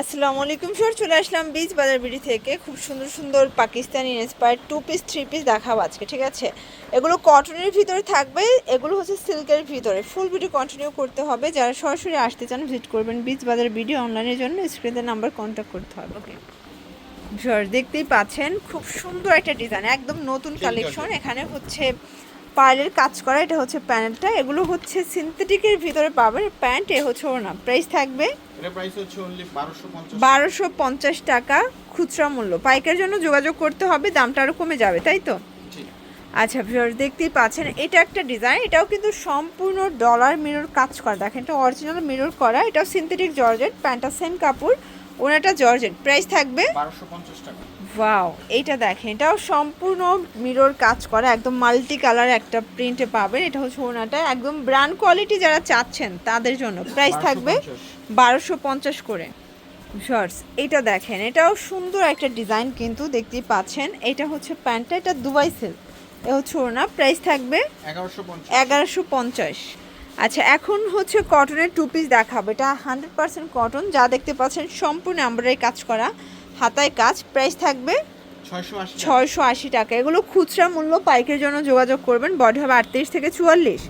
আসসালামু আলাইকুম স্যার চলে আসলাম বীজ বাজার বিড়ি থেকে। খুব সুন্দর সুন্দর Pakistani inspired two piece three piece দেখাবো আজকে ঠিক আছে? এগুলো কটনের ভিতরে থাকবে এগুলো হচ্ছে সিল্কের ভিতরে। ফুল ভিডিও কন্টিনিউ করতে হবে। যারা সরাসরি আসতে চান ভিজিট করবেন বীজ বাজার ভিডিও অনলাইনের জন্য। স্ক্রিনের নাম্বার কন্ট্যাক্ট করতে হবে ওকে স্যার দেখতেই পাচ্ছেন খুব সুন্দর একটা ডিজাইন একদম নতুন কালেকশন এখানে হচ্ছে পার্লের কাজ করা এটা হচ্ছে প্যানেলটা এগুলো হচ্ছে সিনথেটিকের ভিতরে পাবেন। প্যান্ট এ হচ্ছে ওর না প্রাইস থাকবে এটা প্রাইস হচ্ছে অনলি 1250 বারোশো পঞ্চাশ টাকা খুচরা মূল্য। পাইকার জন্য যোগাযোগ করতে হবে দামটা আরও কমে যাবে তাই তো? আচ্ছা ভিউয়ার্স দেখতেই পাচ্ছেন এটা একটা ডিজাইন এটাও কিন্তু সম্পূর্ণ ডলার মিরর কাজ করা। দেখেন এটা অরিজিনাল মিরর করা এটাও সিনথেটিক জর্জেট প্যান্টটা সেম কাপড়। ওনাটা জর্জেট। প্রাইস থাকবে? 1250 টাকা। ওয়াও এইটা দেখেন। এটাও সম্পূর্ণ মিরর কাজ করা একদম মাল্টি কালার একটা প্রিন্টে পাবেন। এটা হচ্ছে ওনাটা একদম ব্র্যান্ড কোয়ালিটি যারা চাচ্ছেন তাদের জন্য। প্রাইস থাকবে বারোশো পঞ্চাশ করে। শর্টস এটা দেখেন। এটাও সুন্দর একটা ডিজাইন কিন্তু দেখতেই পাচ্ছেন। এটা হচ্ছে প্যান্টটা এটা দুবাই সিল্ক এ হচ্ছে ওনা প্রাইস থাকবে 1150 এগারোশো পঞ্চাশ। আচ্ছা এখন হচ্ছে কটনের টু পিস দেখাবো। এটা হান্ড্রেড পার্সেন্ট কটন যা দেখতে পাচ্ছেন সম্পূর্ণ এমব্রয়ডারি কাজ করা। হাতায় কাজ প্রাইস থাকবে ছয়শো আশি টাকা। এগুলো খুচরা মূল্য পাইকের জন্য যোগাযোগ করবেন। বডি হবে আটত্রিশ থেকে চুয়াল্লিশ।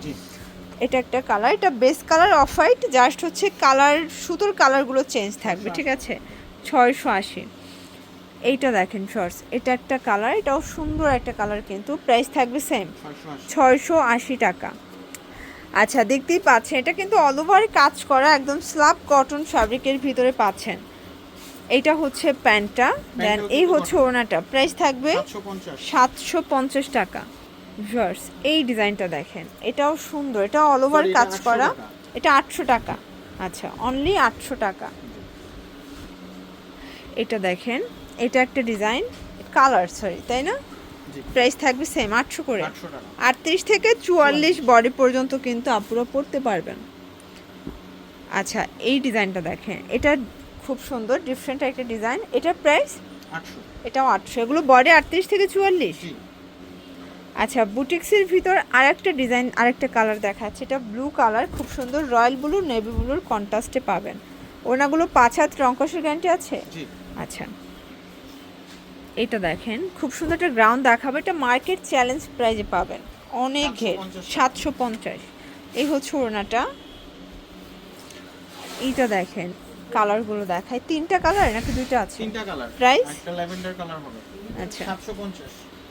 এটা একটা কালার এটা base colour off white just হচ্ছে কালার সুতোর কালারগুলো চেঞ্জ থাকবে ঠিক আছে? ছয়শো আশি। এইটা দেখেন শর্টস এটা একটা কালার এটাও সুন্দর একটা কালার কিন্তু। প্রাইস থাকবে সেম ছয়শো আশি টাকা। আচ্ছা দেখতেই পাচ্ছেন এটা কিন্তু অল ওভার কাজ করা একদম স্লাব কটন ফ্যাব্রিকের ভিতরে পাচ্ছেন। এইটা হচ্ছে প্যান্টটা দেন এই হচ্ছে ওনাটা প্রাইস থাকবে 750 সাতশো পঞ্চাশ টাকা। ভিউয়ার্স এই ডিজাইনটা দেখেন এটাও সুন্দর এটা অল ওভার কাজ করা। এটা আটশো টাকা। আচ্ছা অনলি আটশো টাকা। এটা দেখেন এটা একটা ডিজাইন কালার সরি তাই না? প্রাইস থাকবে সেম আটশো করে। 800 আটত্রিশ থেকে চুয়াল্লিশ বডি পর্যন্ত কিন্তু আপুরা পড়তে পারবেন। আচ্ছা এই ডিজাইনটা দেখেন। এটা খুব সুন্দর ডিফারেন্ট একটা ডিজাইন। এটা প্রাইস 800 এটাও আটশো। এগুলো বডি আটত্রিশ থেকে চুয়াল্লিশ? জি। আচ্ছা বুটিক্সের ভিতর আরেকটা ডিজাইন আরেকটা কালার দেখাচ্ছে। এটা ব্লু কালার খুব সুন্দর রয়্যাল ব্লু নেভি ব্লুর কন্ট্রাস্টে পাবেন। ওনাগুলো পাঁচ হাত রঙ্কসের গ্যারান্টি আছে? জি। আচ্ছা। এটা দেখেন খুব সুন্দর একটা গ্রাউন্ড দেখাবে। এটা মার্কেট চ্যালেঞ্জ প্রাইজে পাবেন। অনেক ঘের সাতশো পঞ্চাশ। এই হচ্ছে ওড়নাটা। এইটা দেখেন কালারগুলো দেখায়। তিনটা কালার নাকি দুইটা আছে? তিনটা কালার Price? একটা ল্যাভেন্ডার কালার হবে। আচ্ছা। 750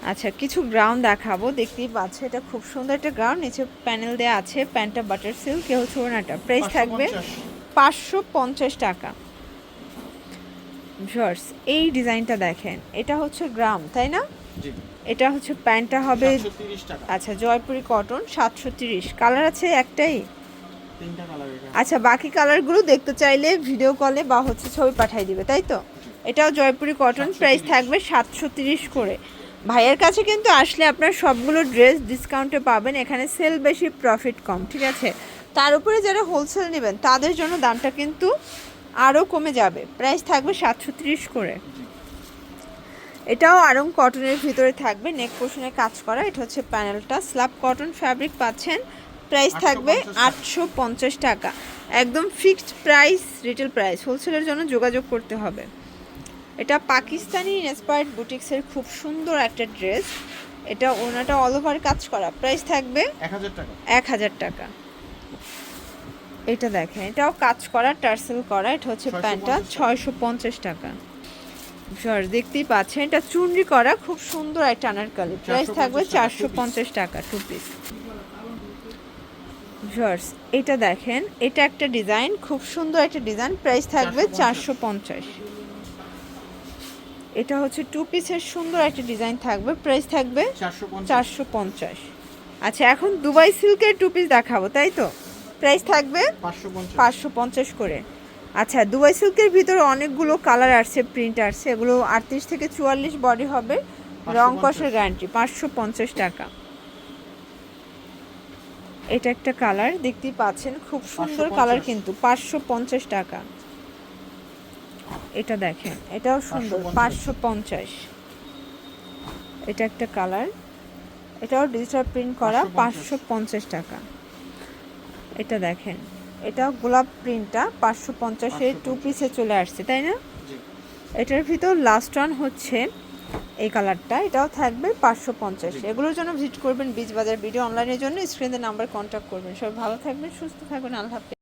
আচ্ছা কিছু গ্রাউন্ড দেখাবো। দেখতেই পাচ্ছ এটা খুব সুন্দর একটা গ্রাউন্ড নিচে প্যানেল দেওয়া আছে প্যান্টটা বাটার সিল্ক এ হচ্ছে ওড়নাটা। প্রাইস থাকবে 550 পাঁচশো পঞ্চাশ টাকা। ভিউয়ার্স এই ডিজাইনটা দেখেন এটা হচ্ছে গ্রাম তাই না? জি। এটা হচ্ছে প্যান্টটা হবে 730 টাকা। আচ্ছা জয়পুরি কটন সাতশো তিরিশ। কালার আছে একটাই? তিনটা কালার এটা। আচ্ছা বাকি কালারগুলো দেখতে চাইলে ভিডিও কলে বা হচ্ছে ছবি পাঠিয়ে দিবে তাই তো? এটাও জয়পুরি কটন প্রাইস থাকবে সাতশো তিরিশ করে। ভাইয়ের কাছে কিন্তু আসলে আপনার সবগুলো ড্রেস ডিসকাউন্টে পাবেন এখানে সেল বেশি প্রফিট কম ঠিক আছে? তার উপরে যারা হোলসেল নেবেন তাদের জন্য দামটা কিন্তু আরও কমে যাবে। প্রাইস থাকবে সাতশো তিরিশ করে। এটাও আরং কটনের ভিতরে থাকবে। নেক পোর্শনে কাজ করা। এটা হচ্ছে প্যানেলটা স্ল্যাব কটন ফ্যাব্রিক পাচ্ছেন। প্রাইস থাকবে আটশো পঞ্চাশ টাকা। একদম ফিক্সড প্রাইস রিটেল প্রাইস হোলসেলের জন্য যোগাযোগ করতে হবে। এটা পাকিস্তানি ইন্সপায়ার্ড বুটিক্সের খুব সুন্দর একটা ড্রেস এটা ওনাটা অল ওভার কাজ করা। প্রাইস থাকবে 1000 টাকা। এক হাজার টাকা। এটা দেখেন এটাও কাজ করা টার্সেল করা এটা হচ্ছে 650 প্যান্টটা। ছয়শো পঞ্চাশ টাকা। সর দেখতেই পাচ্ছেন এটা চুনরি করা খুব সুন্দর একটা আনারকালি। প্রাইস থাকবে চারশো। পঞ্চাশ টাকা টু পিস জর্স এটা দেখেন এটা একটা ডিজাইন খুব সুন্দর একটা ডিজাইন প্রাইস থাকবে 450 চারশো পঞ্চাশ। এটা হচ্ছে টু পিসের সুন্দর একটা ডিজাইন থাকবে প্রাইস থাকবে 450 চারশো পঞ্চাশ। আচ্ছা এখন দুবাই সিল্কের টু পিস দেখাবো তাই তো? প্রাইস থাকবে পাঁচশো পঞ্চাশ। করে। আচ্ছা দুবাই সিল্কের ভিতরে অনেকগুলো কালার আসছে প্রিন্ট আসছে। এগুলো আটত্রিশ থেকে চুয়াল্লিশ বডি হবে। রং 550 কষের গ্যারান্টি পাঁচশো পঞ্চাশ টাকা। এটা একটা কালার দেখতেই পাচ্ছেন খুব সুন্দর কালার কিন্তু পাঁচশো পঞ্চাশ টাকা। এটা দেখেন এটাও সুন্দর পাঁচশো পঞ্চাশ। এটা একটা কালার এটাও ডিজিটাল প্রিন্ট করা পাঁচশো পঞ্চাশ টাকা। এটা দেখেন। এটা গোলাপ প্রিন্টটা পাঁচশো পঞ্চাশে টু পিসে চলে আসছে তাই না? এটার ভিতর লাস্ট ওয়ান হচ্ছে এই কালারটা এটাও থাকবে পাঁচশো পঞ্চাশ। এগুলোর জন্য ভিজিট করবেন বীজ বাজার ভিডিও অনলাইনের জন্য। স্ক্রিনের নাম্বার কন্ট্যাক্ট করবেন। সবাই ভালো থাকবেন সুস্থ থাকবেন। আল্লাহ